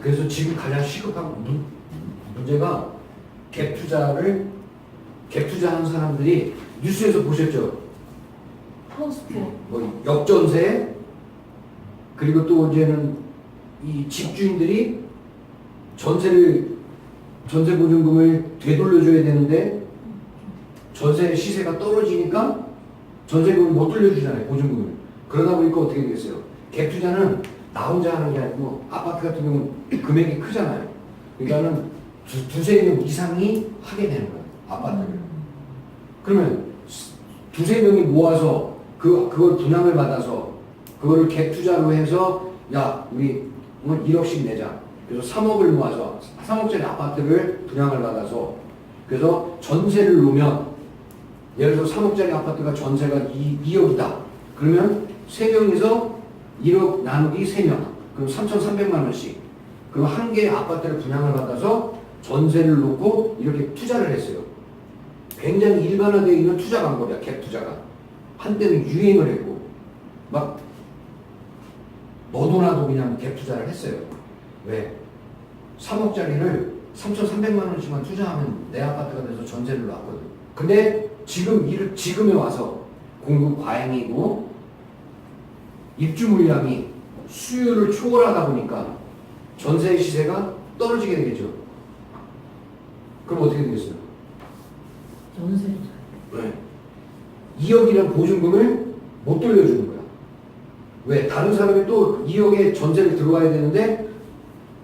그래서 지금 가장 시급한 문, 문제가 갭 투자를 갭 투자하는 사람들이 뉴스에서 보셨죠? 하우스포 뭐 역전세? 그리고 또 이제는 이 집주인들이 전세를 전세 보증금을 되돌려줘야 되는데 전세 시세가 떨어지니까 전세금을 못 돌려주잖아요 보증금을. 그러다 보니까 어떻게 되겠어요? 갭 투자는 나 혼자 하는 게 아니고 아파트 같은 경우는 금액이 크잖아요. 그러니까는 두, 두세 명 이상이 하게 되는 거예요 아파트를. 그러면 두세 명이 모아서 그, 그걸 분양을 받아서 그거를 갭 투자로 해서 야 우리 뭐 1억씩 내자. 그래서 3억을 모아서 3억짜리 아파트를 분양을 받아서 그래서 전세를 놓으면 예를 들어 3억짜리 아파트가 전세가 2, 2억이다. 그러면 3명이서 1억 나누기 3명. 그럼 3,300만 원씩. 그럼 한 개의 아파트를 분양을 받아서 전세를 놓고 이렇게 투자를 했어요. 굉장히 일반화되어 있는 투자 방법이야 갭 투자가. 한때는 유행을 했고 막 너도 나도 그냥 갭 투자를 했어요. 왜? 3억짜리를 3,300만 원씩만 투자하면 내 아파트가 돼서 전세를 놨거든. 근데 지금 이 지금에 와서 공급 과잉이고 입주 물량이 수요를 초월하다 보니까 전세 시세가 떨어지게 되겠죠 그럼 어떻게 되겠어요? 전세 왜? 2억이라는 보증금을 못 돌려주는 거야. 왜? 다른 사람이 또 2억에 전세를 들어와야 되는데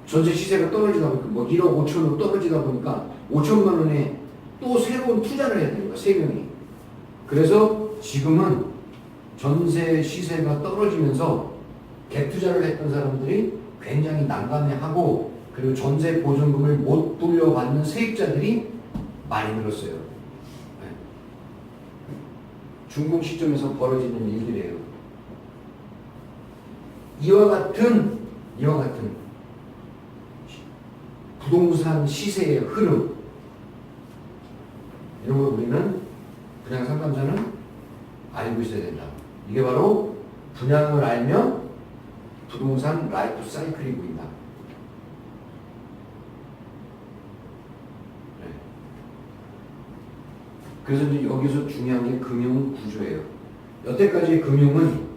전세 시세가 떨어지다 보니까 뭐 1억 5천으로 떨어지다 보니까 5천만 원에 또 새로운 투자를 해야 되는 거야. 세 명이. 그래서 지금은 전세 시세가 떨어지면서 갭 투자를 했던 사람들이 굉장히 난감해하고 그리고 전세 보증금을 못 돌려받는 세입자들이 많이 늘었어요. 네. 중공 시점에서 벌어지는 일들이에요. 이와 같은 이와 같은 부동산 시세의 흐름 이런 걸 우리는 분양 상담자는 알고 있어야 된다. 이게 바로 분양을 알면 부동산 라이프 사이클이 보인다. 네. 그래서 이제 여기서 중요한 게 금융 구조예요. 여태까지 금융은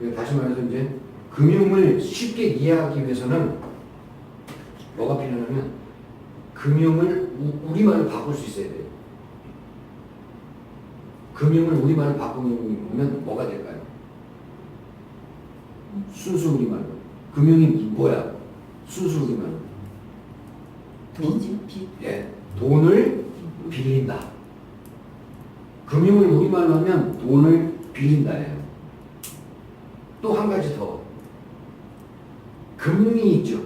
그 다시 말해서 이제 금융을 쉽게 이해하기 위해서는 뭐가 필요하냐면 금융을 우- 우리말로 바꿀 수 있어야 돼요. 금융을 우리말로 바꾸면 뭐가 될까요? 순수 우리말로. 금융이 뭐야? 순수 우리말로. 빚이 빚 예, 돈을 빌린다. 금융을 우리말로 하면 돈을 빌린다예요. 또 한 가지 더. 금리 있죠.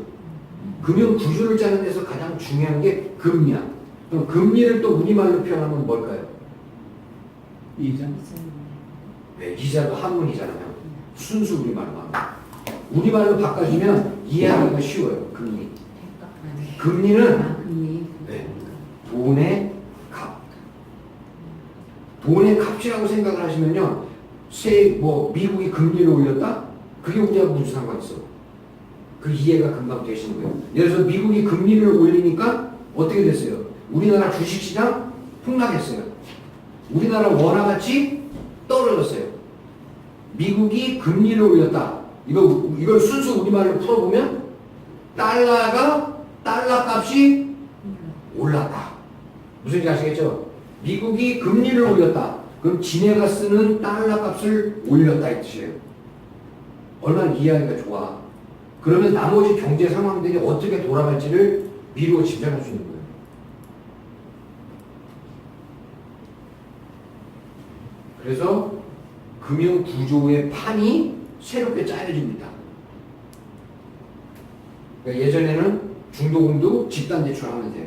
금융 구조를 짜는 데서 가장 중요한 게 금리야. 그럼 금리를 또 우리말로 표현하면 뭘까요? 이자 네, 이자도 한문이잖아요. 순수 우리말로 하면. 우리말로 바꿔주면 이해하기가 쉬워요. 금리. 금리는 아 네. 돈의 값. 돈의 값이라고 생각을 하시면요. 세, 뭐, 미국이 금리를 올렸다? 그게 우리하고 무슨 상관 있어? 그 이해가 금방 되시는 거예요. 예를 들어서 미국이 금리를 올리니까 어떻게 됐어요? 우리나라 주식시장 폭락했어요. 우리나라 원화같이 떨어졌어요. 미국이 금리를 올렸다. 이거, 이걸 순수 우리말로 풀어보면 달러가, 달러 값이 올랐다. 무슨 지 아시겠죠? 미국이 금리를 올렸다. 그럼 지네가 쓰는 달러 값을 올렸다 이 뜻이에요. 얼마나 이해하기가 좋아. 그러면 나머지 경제 상황들이 어떻게 돌아갈지를 미루어 짐작할 수 있는 거예요. 그래서 금융 구조의 판이 새롭게 짜여집니다. 그러니까 예전에는 중도금도 집단 대출하면 돼요.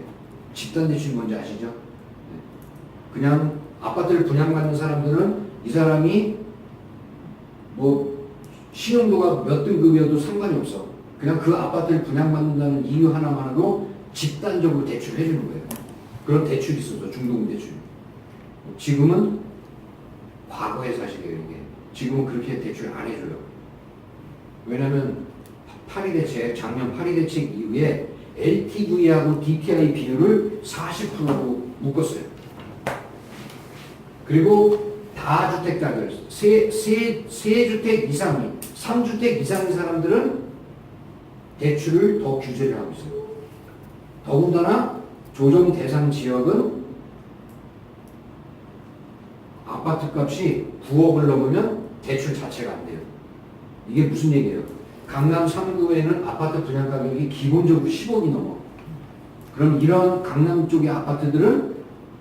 집단 대출 뭔지 아시죠? 네. 그냥 아파트를 분양받는 사람들은 이 사람이 뭐 신용도가 몇 등급이어도 상관이 없어. 그냥 그 아파트를 분양받는다는 이유 하나만으로 집단적으로 대출을 해주는 거예요. 그런 대출이 있어서 중도금 대출. 지금은 과거의 사실이에요, 이게. 지금은 그렇게 대출 안 해줘요. 왜냐면 파리 대책 작년 파리 대책 이후에 LTV하고 DTI 비율을 40%로 묶었어요. 그리고 다주택자들 세, 세, 세 주택 이상이 3주택 이상의 사람들은 대출을 더 규제를 하고 있어요. 더군다나 조정 대상 지역은 아파트 값이 9억을 넘으면 대출 자체가 안 돼요. 이게 무슨 얘기예요? 강남 3구에는 아파트 분양 가격이 기본적으로 10억이 넘어. 그럼 이런 강남 쪽의 아파트들은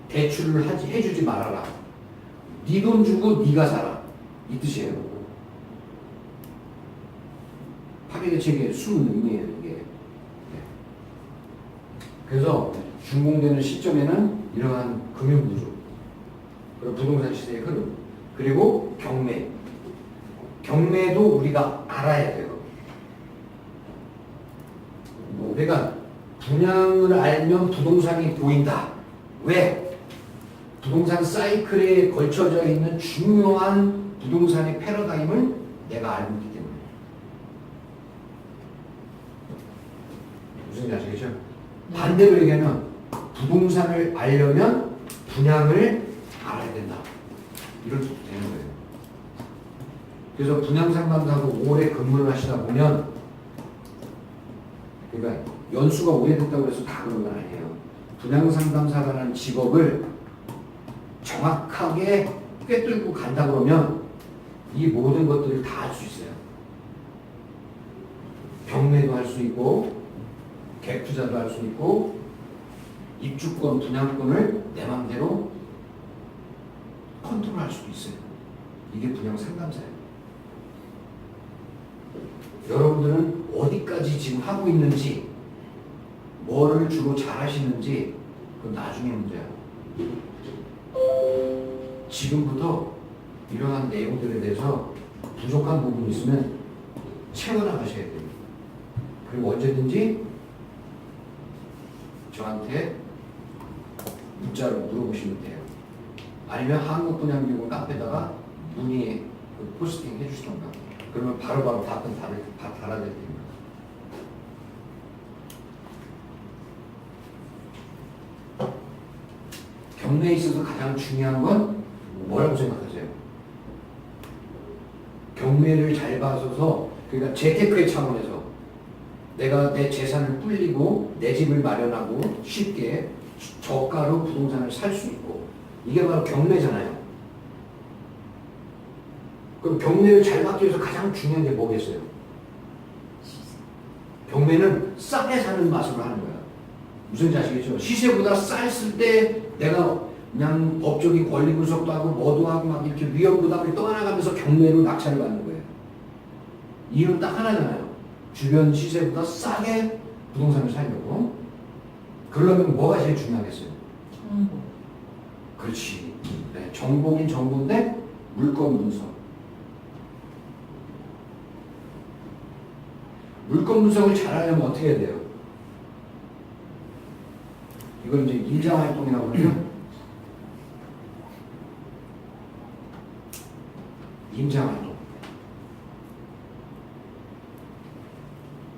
대출을 하지, 해주지 말아라. 네 돈 주고 네가 살아. 이 뜻이에요. 파리 대책의 숨은 의미예요, 이게. 네. 그래서 준공되는 시점에는 이러한 금융 구조, 그리고 부동산 시세의 흐름, 그리고 경매. 경매도 우리가 알아야 돼요. 뭐 우리가 분양을 알면 부동산이 보인다. 왜? 부동산 사이클에 걸쳐져 있는 중요한 부동산의 패러다임을 내가 알고 있기 때문에. 무슨 말인지 아시겠죠? 반대로 얘기하면 부동산을 알려면 분양을. 이런 뜻도 되는 거예요. 그래서 분양 상담사고 오래 근무를 하시다 보면 그러니까 연수가 오래됐다고 해서 다 그런 건 아니에요. 분양 상담사라는 직업을 정확하게 꿰뚫고 간다 그러면 이 모든 것들을 다 할 수 있어요. 경매도 할 수 있고 갭 투자도 할 수 있고 입주권, 분양권을 내 맘대로 컨트롤할 수도 있어요. 이게 분양 상담사예요. 여러분들은 어디까지 지금 하고 있는지, 뭐를 주로 잘 하시는지, 그건 나중에 문제야. 지금부터 이러한 내용들에 대해서 부족한 부분이 있으면 채워나가셔야 됩니다. 그리고 언제든지 저한테 문자로 물어보시면 돼요. 아니면 한국 분양기금 카페다가 문의 그 포스팅 해주시던가. 그러면 바로바로 답변 달아, 다 달아드립니다. 경매에 있어서 가장 중요한 건 뭐라고 생각하세요? 경매를 잘 봐서서 그러니까 재테크의 차원에서 내가 내 재산을 불리고 내 집을 마련하고 쉽게 저가로 부동산을 살 수 있고 이게 바로 경매잖아요. 그럼 경매를 잘 받기 위해서 가장 중요한 게 뭐겠어요? 경매는 싸게 사는 맛으로 하는 거야. 무슨지 아시겠죠? 시세보다 쌌을 때 내가 그냥 법적인 권리 분석도 하고 뭐도 하고 막 이렇게 위험 부담을 떠나가면서 경매로 낙찰을 받는 거예요. 이유는 딱 하나잖아요. 주변 시세보다 싸게 부동산을 살려고. 그러려면 뭐가 제일 중요하겠어요? 정보. 그렇지. 네, 정보긴 정보인데 물건 분석. 물건 분석을 잘하려면 어떻게 해야 돼요? 이걸 이제 임장 활동이라고 그러죠. 임장 활동.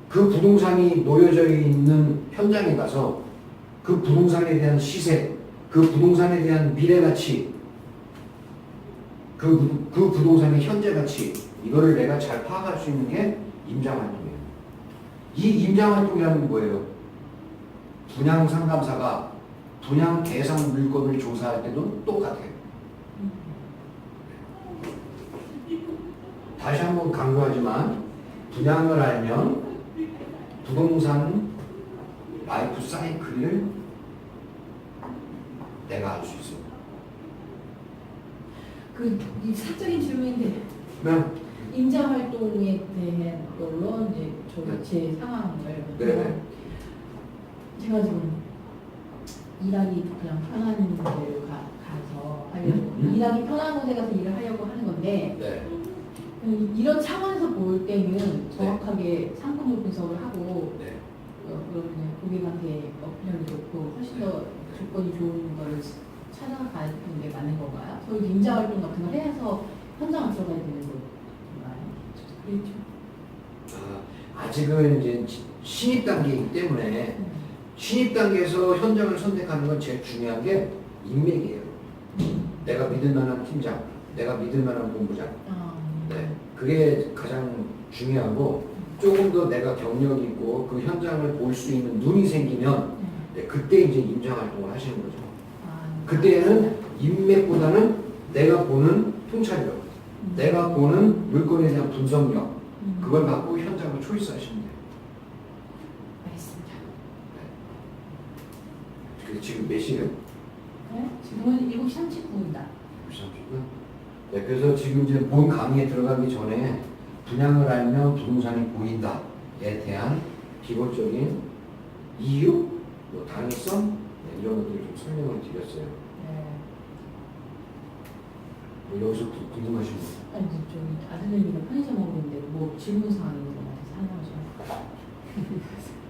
그 부동산이 놓여져 있는 현장에 가서 그 부동산에 대한 시세, 그 부동산에 대한 미래 가치, 그, 부- 그 부동산의 현재 가치, 이거를 내가 잘 파악할 수 있는 게 임장 활동이에요. 이 임장 활동이라는 건 뭐예요? 분양 상담사가 분양 대상 물건을 조사할 때도 똑같아요. 다시 한번 강조하지만 분양을 알면 부동산 라이프 사이클을 내가 알 수 있어요. 그이 사적인 질문인데 그러면 임자 활동에 대한 걸로 이제 저 네. 제 상황을 네네. 제가 지금 일하기 그냥 편한 데로 가, 가서 하려고 음? 일하기 편한 곳에 가서 일을 하려고 하는 건데 네. 음, 이런 차원에서 볼 때는 정확하게 상품을 분석을 하고 네. 어, 그러면 고객한테 어필하기 좋고 훨씬 더 조건이 좋은 거를 찾아가는 게 맞는 건가요? 저희 임자 활동 같은 걸 해서 현장을 들어가야 되는 건가요? 그렇죠. 아, 아직은 이제 지- 신입 단계이기 때문에 네. 신입 단계에서 현장을 선택하는 건 제일 중요한 게 인맥이에요. 내가 믿을 만한 팀장, 내가 믿을 만한 본부장. 아, 네, 그게 가장 중요하고 조금 더 내가 경력이 있고 그 현장을 볼 수 있는 눈이 생기면 네. 네, 그때 이제 임장 활동을 하시는 거죠. 아, 그때는 인맥보다는 내가 보는 통찰력, 음. 내가 보는 물건에 대한 분석력, 음. 그걸 갖고 현장을 초이스하시면 돼요. 알겠습니다. 그래서 지금 몇 시예요? 네? 지금은 7시 39분이다. 30분? 네, 그래서 지금 이제 본 강의에 들어가기 전에 분양을 알면 부동산이 보인다에 대한 기본적인 이유, 뭐 당위성 네, 이런 것들을 좀 설명을 드렸어요. 네. 뭐 여기서 또 궁금하신 거? 아니, 그 저기 아들내미가 편의점 있는데 뭐 질문 사항이 있는 것 같아서 하나 좀.